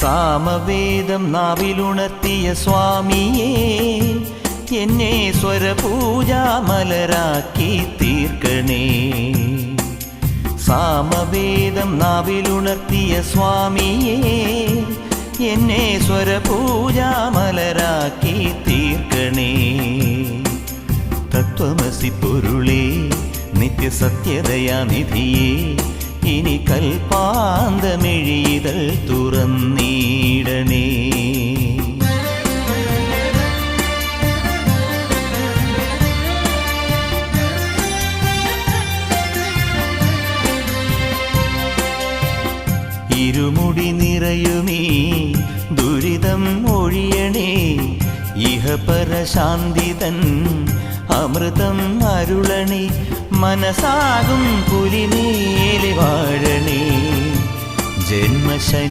സാമവേദം നാവിലുണർത്തിയ സ്വാമിയേ എന്നെ സ്വരപൂജാമലരാക്കി തീർക്കണേ. സാമവേദം നാവിലുണർത്തിയ സ്വാമിയേ എന്നെ സ്വരപൂജാമലരാക്കി തീർക്കണേ. തത്വമസി പൊരുളേ നിത്യസത്യതയാനിധിയേ ഇനി കൽപ്പാന്തമിഴിതൾ ഇരുമുടി നിറയുമേ ദുരിതം ഒഴിയണേ. ഇഹപരശാന്തിതൻ അമൃതം അരുളണേ മനസാകും പുലിമേലെ വാഴണേ. ജന്മശ